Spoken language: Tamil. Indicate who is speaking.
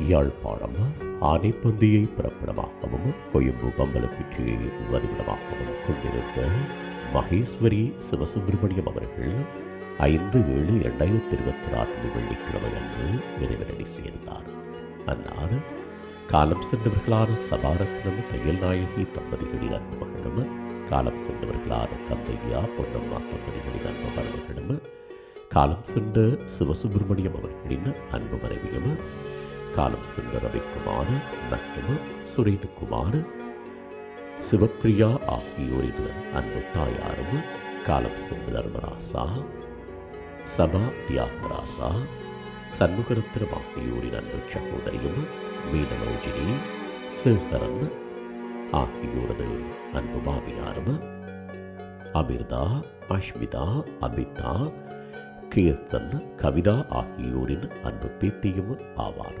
Speaker 1: யாழ்ப்பாணம் ஆனைப்பந்தியை பிறப்பிடமாகவும் கொயம்பு பம்பலப்பிற்றியை வதிவிடமாகவும் கொண்டிருந்த மகேஸ்வரி சிவசுப்பிரமணியம் அவர்கள் ஐந்து ஏழு இரண்டாயிரத்தி இருபத்தி நான்கு வெள்ளிக்கிழமை அன்று இறைவனடி சேர்ந்தார். அன்னார் காலம் சென்றவர்களான சபாரத்னம் தையல் நாயகி தம்பதிகளின் அன்பு மகளும் காலம் சென்றவர்களான கந்தையா பொன்னம்மா தம்பதிகளின் அன்பு மருமகளும் காலம் சென்ற சிவசுப்பிரமணியம் அவர்களின் அன்பு மனைவியும் காலம் சென்ற ரவிக்குமார் மற்றும் சுரேனுக்குமார் சிவப்பிரியா ஆகியோரின் அன்பு தாயாரும் காலம் சென்ற தர்மராசா சபா தியாகராசா சண்முகரத்னம் ஆகியோரின் அன்பு சகோதரியும் மீனலோஜினி சேகரன் ஆகியோரது அன்பு மாமியாரும் அமிர்தா அஷ்மிதா அபிதா கீர்த்தன் கவிதா ஆகியோரின் அன்பு பேத்தியும் ஆவார்.